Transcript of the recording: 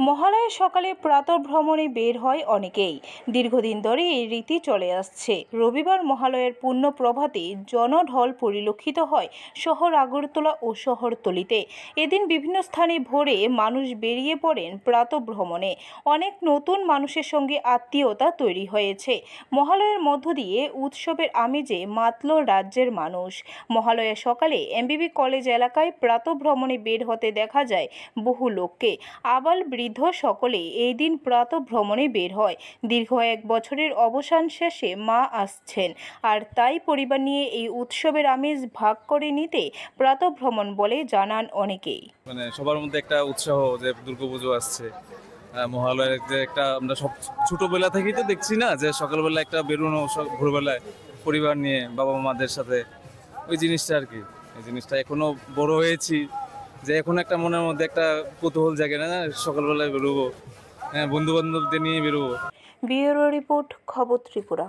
মহালয়ের সকালে প্রাতঃভ্রমণে বের হয় অনেকেই। দীর্ঘদিন ধরে এই রীতি চলে আসছে। রবিবার মহালয়ের পূর্ণ প্রভাতে জনঢল পরিলক্ষিত হয় শহর আগরতলা ও শহরতলিতে। এদিন বিভিন্ন স্থানে ভোরে মানুষ বেরিয়ে পড়েন প্রাতঃভ্রমণে অনেক নতুন মানুষের সঙ্গে আত্মীয়তা তৈরি হয়েছে। মহালয়ের মধ্য দিয়ে উৎসবের আমেজে মাতল রাজ্যের মানুষ। মহালয়ের সকালে এমবিবি কলেজ এলাকায় প্রাতঃভ্রমণে বের হতে দেখা যায় বহু লোককে। আবাল বৃদ্ধ সকলে এই দিন প্রাতঃভ্রমণে বের হয়। দীর্ঘ এক বছরের অবসান শেষে মা আসছেন। আর তাই পরিবার নিয়ে এই উৎসবের আমেজ ভাগ করে নিতে প্রাতঃভ্রমণ বলে জানান অনেকেই। মানে সবার মধ্যে একটা উৎসাহ যে দুর্গাপুজো আসছে। মহালয়ের যে একটা আমরা সব ছোটবেলা থেকেই তো দেখছি না যে সকালবেলা একটা বেরোনো ভোরবেলায় পরিবার নিয়ে বাবা মাদের সাথে। ওই জিনিসটা আর কি, এই জিনিসটা এখনও বড় হয়েছি। যে এখন একটা মনের মধ্যে একটা কৌতূহল জাগে না সকালবেলায় বেরোবো। হ্যাঁ বন্ধু বান্ধবদের নিয়ে বেরোবো। বিয়ের রিপোর্ট, খবর ত্রিপুরা।